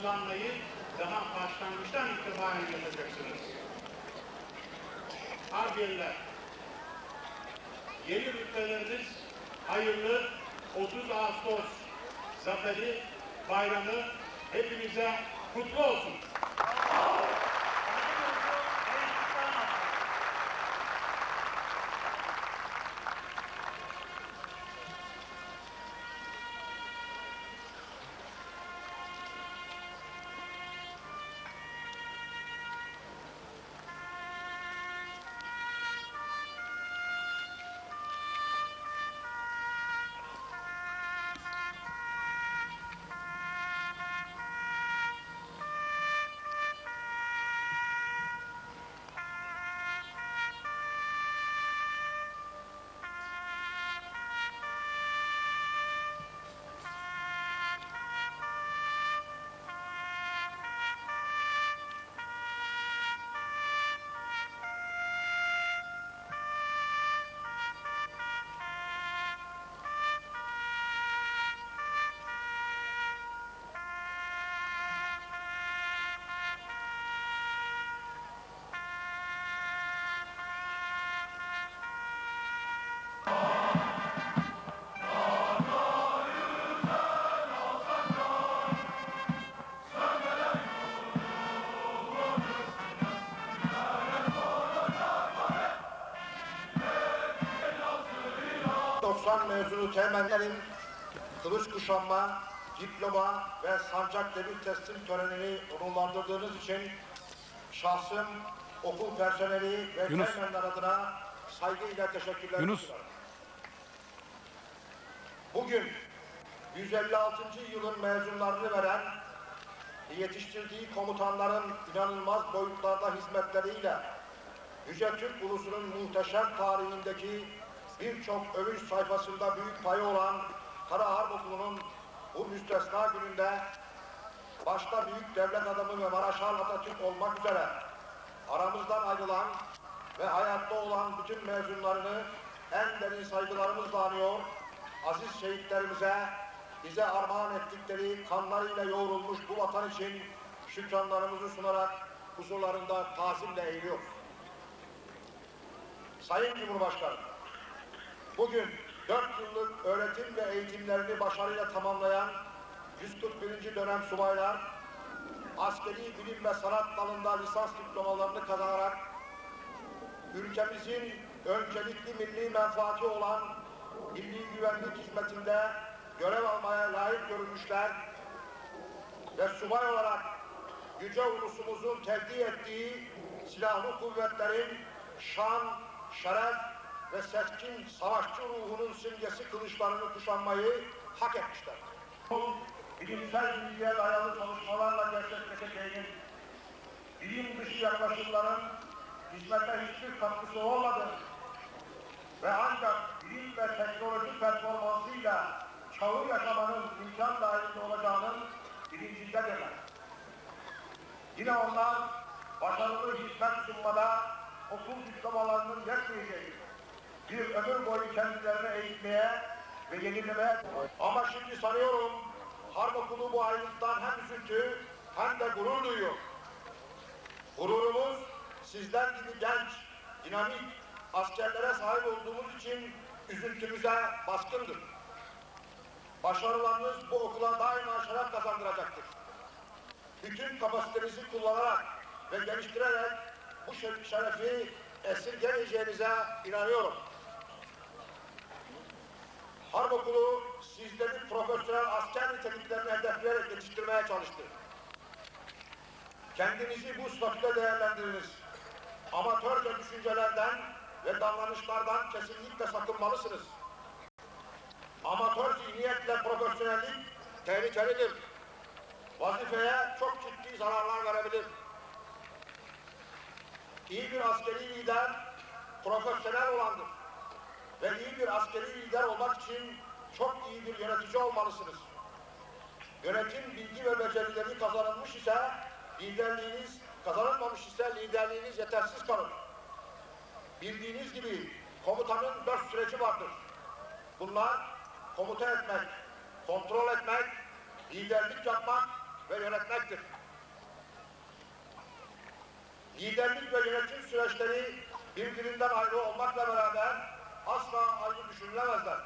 uzanmayı daha başlangıçtan itibaren yapacaksınız. Harbiyeler, yeni rütbeleriniz hayırlı 30 Ağustos zaferi bayramı hepimize kutlu olsun. ...90 mezunu teğmenlerin kılıç kuşanma, diploma ve sancak devir teslim törenini onurlandırdığınız için şahsım, okul personeli ve Yunus. teğmenler adına saygıyla teşekkürler Yunus. Bugün 156. yılın mezunlarını veren yetiştirdiği komutanların inanılmaz boyutlarda hizmetleriyle Yüce Türk ulusunun muhteşem tarihindeki birçok övünç sayfasında büyük payı olan Kara Harp Okulu'nun bu müstesna gününde başta büyük devlet adamı ve Maraşal Atatürk olmak üzere aramızdan ayrılan ve hayatta olan bütün mezunlarını en derin saygılarımızla anıyor, aziz şehitlerimize bize armağan ettikleri kanlarıyla yoğrulmuş bu vatan için şükranlarımızı sunarak huzurlarında tazimle eğiliyoruz. Sayın Cumhurbaşkanı, bugün 4 yıllık öğretim ve eğitimlerini başarıyla tamamlayan 141. dönem subaylar, askeri bilim ve sanat dalında lisans diplomalarını kazanarak ülkemizin öncelikli milli menfaati olan milli güvenlik hizmetinde görev almaya layık görülmüşler ve subay olarak yüce ulusumuzun tevdi ettiği silahlı kuvvetlerin şan, şeref ve seçkin savaşçı ruhunun simgesi kılıçlarını kuşanmayı hak etmişler. Bu bilimsel bilgiye dayalı çalışmalarla gerçekleşeceğiniz bilim dışı yaklaşımların hizmete hiçbir katkısı olmadı ve ancak bilim ve teknoloji performansıyla çağı yaşamanın imkan dahilinde olacağının bilincindedirler. Yine onlar başarılı hizmet sunmada okul diplomalarının yetmeyeceği, bir ömür boyu kendilerini eğitmeye ve yenilemeye ama şimdi sanıyorum Harp Okulu bu ayrılıktan hem üzüntü hem de gurur duyuyor. Gururumuz sizler gibi genç, dinamik askerlere sahip olduğumuz için üzüntümüze baskındır. Başarılarınız bu okula daima şeref kazandıracaktır. Bütün kapasitenizi kullanarak ve geliştirerek bu şer- şerefi esirgemeyeceğinize inanıyorum. Harp Okulu sizleri profesyonel asker niteliklerini hedefleyerek yetiştirmeye çalıştı. Kendinizi bu statüde değerlendiriniz. Amatörce düşüncelerden ve davranışlardan kesinlikle sakınmalısınız. Amatör zihniyetle profesyonellik tehlikelidir. Vazifeye çok ciddi zararlar verebilir. İyi bir askeri lider profesyonel olandır. Ve iyi bir askeri lider olmak için çok iyi bir yönetici olmalısınız. Yönetim bilgi ve becerileri kazanılmış ise liderliğiniz, kazanılmamış ise liderliğiniz yetersiz kalır. Bildiğiniz gibi komutanın dört süreci vardır. Bunlar komuta etmek, kontrol etmek, liderlik yapmak ve yönetmektir. Liderlik ve yönetim süreçleri birbirinden ayrı olmakla beraber asla ayrı düşünülemezler.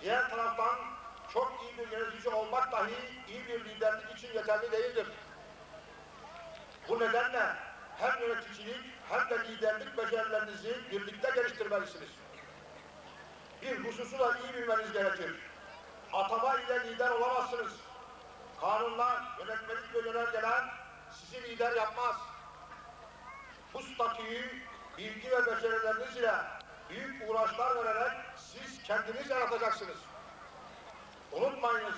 Diğer taraftan çok iyi bir yönetici olmak dahi iyi bir liderlik için yeterli değildir. Bu nedenle hem yöneticilik hem de liderlik becerilerinizi birlikte geliştirmelisiniz. Bir hususu da iyi bilmeniz gerekir. Atama ile lider olamazsınız. Kanunlar, yönetmelik ve yönergeler sizi lider yapmaz. Bu statüyü bilgi ve becerileriniz ile büyük uğraşlar vererek siz kendiniz yaratacaksınız. Unutmayınız,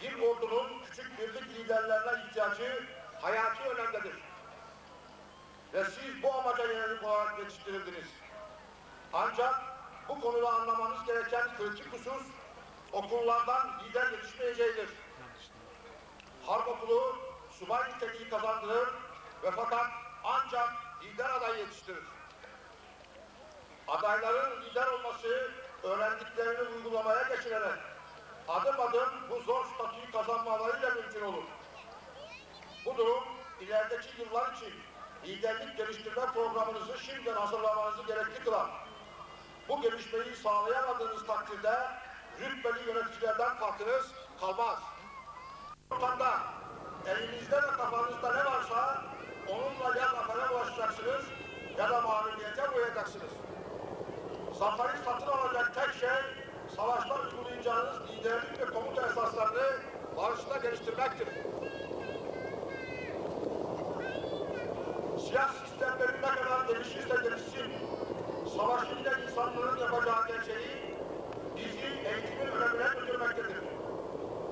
bir ordunun küçük birlik liderlerine ihtiyacı hayati önemdedir. Ve siz bu amaca yönelik olarak yetiştirildiniz. Ancak bu konuda anlamanız gereken kritik husus okullardan lider yetişmeyeceğidir. Harp okulu subay niteliği kazandırır ve fakat ancak lider adayı yetiştirir. Adayların lider olması öğrendiklerini uygulamaya geçirerek adım adım bu zor statüyü kazanmalarıyla mümkün olur. Bu durum ilerideki yıllar için liderlik geliştirme programınızı şimdiden hazırlamanızı gerekli kılar. Bu gelişmeyi sağlayamadığınız takdirde rütbeli yöneticilerden farkınız kalmaz. Ortamda elinizde ve kafanızda ne varsa onunla ya zafere ulaşacaksınız ya da mağlubiyete uğrayacaksınız. Zaferi satın alacak tek şey savaşta uygulayacağınız liderlik ve komuta esaslarını barışta geliştirmektir. Siyah sistemleri ne kadar gelişirse gelişsin, savaşı ile insanların yapacağı gerçeği bizi eğitimin önemine götürmektedir.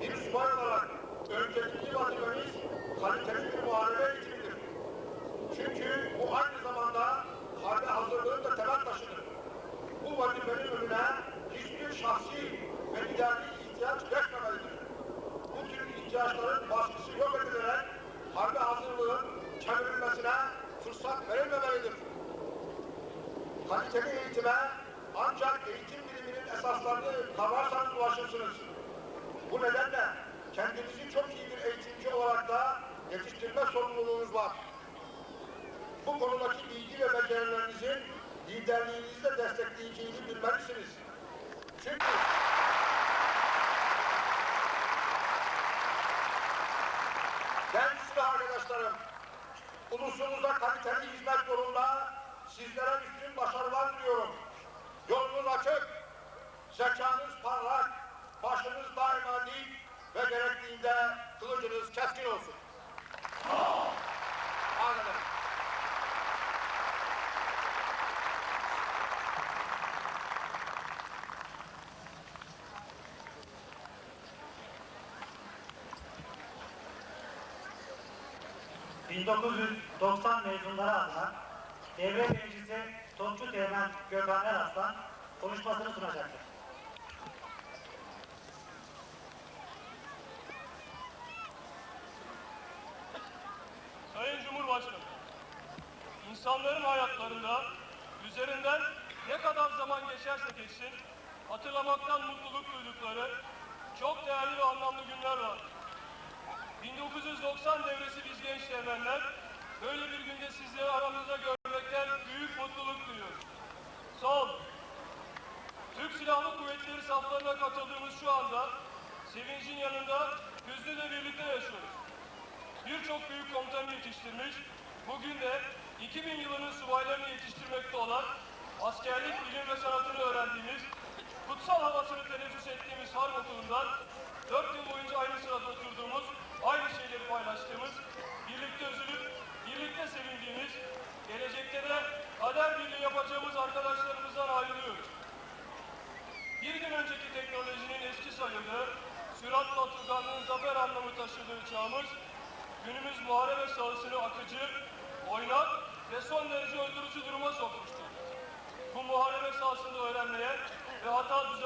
Bir subay olarak öncelikli vazifemiz kaliteli bir muharebe eğitimidir. Çünkü bu aynı zamanda harbe hazırlığın da temel taşıdır. Bu vazifenin önüne hiçbir şahsi ve liderlik ihtiyaç geçmemelidir. Bu tür ihtiyaçların baskısı yok edilerek harbe hazırlığın çevrilmesine fırsat verilmemelidir. Kaliteli eğitime ancak eğitim biliminin esaslarını kavrarsanız ulaşırsınız. Bu nedenle kendinizi çok iyi bir eğitimci olarak da yetiştirme sorumluluğunuz var. Bu konudaki bilgi ve becerilerinizin liderliğinizi de destekleyeceğini bilmelisiniz. Çünkü silah arkadaşlarım, ulusumuza kaliteli hizmet yolunda sizlere üstün başarılar diliyorum. Yolunuz açık, zekanız parlak, başınız daima dik ve gerektiğinde kılıcınız keskin olsun. Anladım. ...1990 mezunları adına devre birincisi Topçu Teğmen Gökhan Eraslan konuşmasını sunacaktır. Sayın Cumhurbaşkanım, insanların hayatlarında üzerinden ne kadar zaman geçerse geçsin, hatırlamaktan mutluluk duydukları çok değerli ve anlamlı günler var. 1990 devresi biz genç devrenler, böyle bir günde sizleri aramızda görmekten büyük mutluluk duyuyoruz. Olun. Türk Silahlı Kuvvetleri saflarına katıldığımız şu anda, sevincin yanında hüznü birlikte yaşıyoruz birçok büyük komutanı yetiştirmiş, bugün de 2000 yılının subaylarını yetiştirmekte olan askerlik bilim ve sanatını öğrendiğimiz,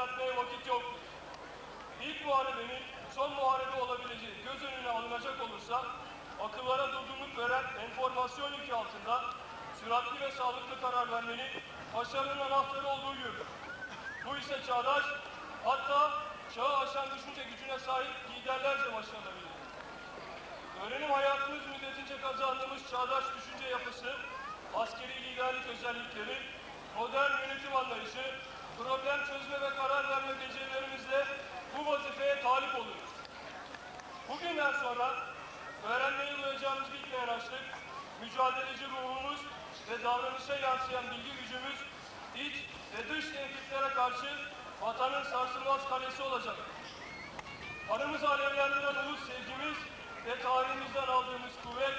düzeltmeye vakit yoktur. İlk muharebenin son muharebe olabileceği göz önüne alınacak olursa, akıllara durgunluk veren enformasyon yükü altında süratli ve sağlıklı karar vermenin başarının anahtarı olduğu görülür. Bu ise çağdaş, hatta çağı aşan düşünce gücüne sahip liderlerce başarılabilir. öğrenim hayatımız müddetince kazandığımız çağdaş düşünce yapısı, askeri liderlik özellikleri, modern yönetim anlayışı, problem çözme ve karar verme becerilerimizle bu vazifeye talip oluyoruz. Bugünden sonra öğrenmeyi duyacağımız bitmeyen açlık, mücadeleci ruhumuz ve davranışa yansıyan bilgi gücümüz iç ve dış tehditlere karşı vatanın sarsılmaz kalesi olacak. Kanımızı alevlendiren ulus sevgimiz ve tarihimizden aldığımız kuvvet,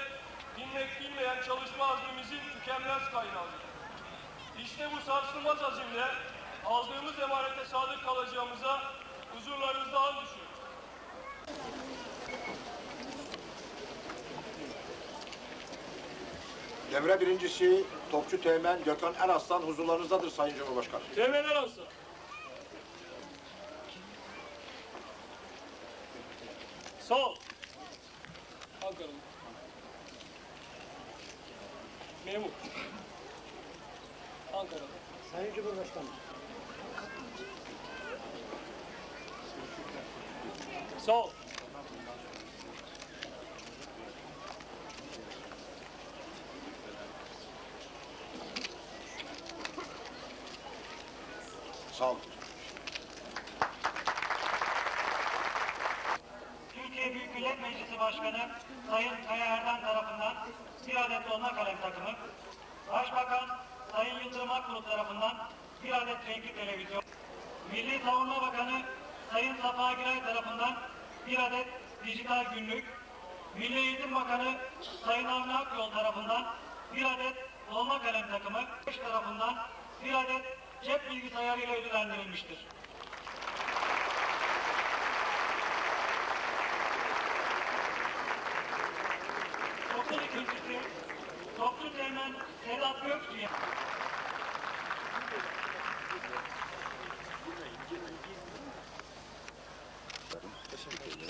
dinmek bilmeyen çalışma azmimizin tükenmez kaynağıdır. İşte bu sarsılmaz azimle aldığımız emanete sadık kalacağımıza huzurlarınızda an düşüyor. Devre birincisi Topçu Teğmen Gökhan Eraslan huzurlarınızdadır Sayın Cumhurbaşkanı. Temeller olsun. Sol. Ankara'lı. Memur. Ankara'da. Sayın Cumhurbaşkanım. Sol. Sağ olun. Türkiye Büyük Millet Meclisi Başkanı Sayın Kaya Erden tarafından bir adet dolma kalem takımı, Başbakan Sayın Yıldırım Akbulut tarafından bir adet renkli televizyon, Milli Savunma Bakanı Sayın Safa Giray tarafından bir adet dijital günlük, Milli Eğitim Bakanı Sayın Avni Akyol tarafından bir adet dolma kalem takımı, Beş tarafından bir adet cep bilgisayarıyla ödüllendirilmiştir. Okul ikincisi Toplu Teğmen Sedat Göksu'ya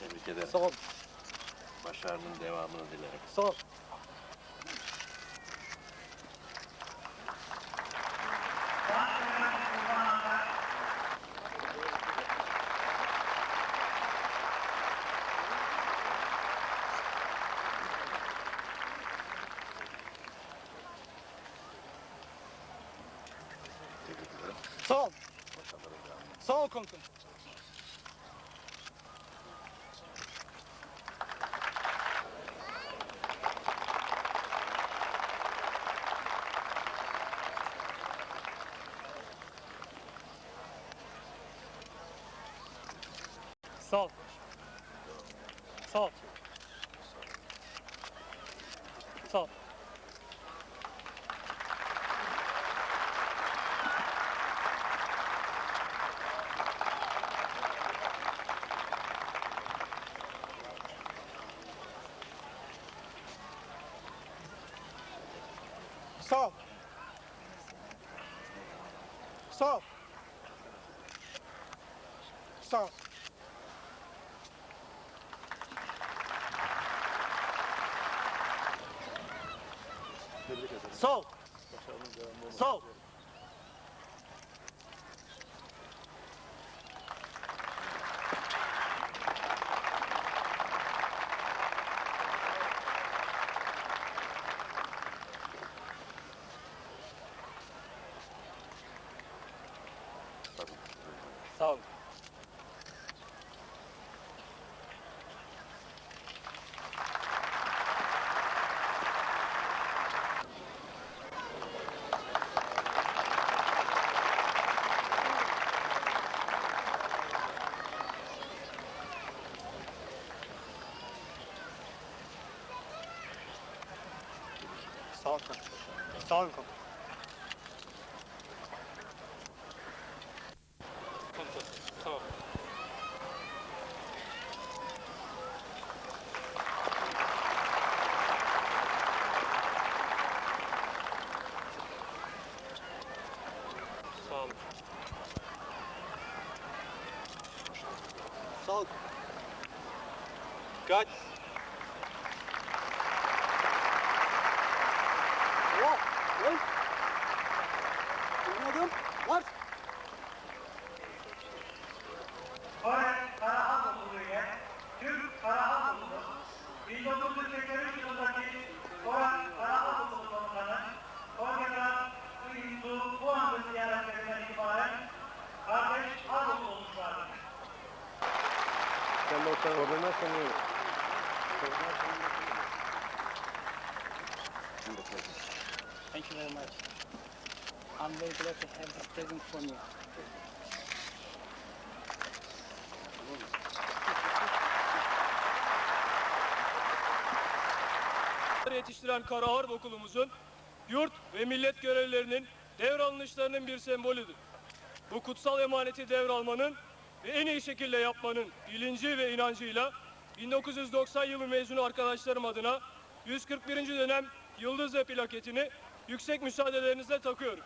Tebrik ederim. Sağ ol. Başarının devamını dilerim. Sağ ol. Tebrik ederim. Sağ ol. Sağ ol komutanım. Sağ ol. Sağ ol. Stop. Stop. Stop. Sol! Sol! Tonko. Tonko. Good. Glad to have this present from you. yetiştiren Kara Harp Okulumuzun yurt ve millet görevlilerinin devralınışlarının bir sembolüdür. Bu kutsal emaneti devralmanın ve en iyi şekilde yapmanın bilinci ve inancıyla 1990 yılı mezunu arkadaşlarım adına 141. dönem Yıldız ve plaketini yüksek müsaadelerinizle takıyorum.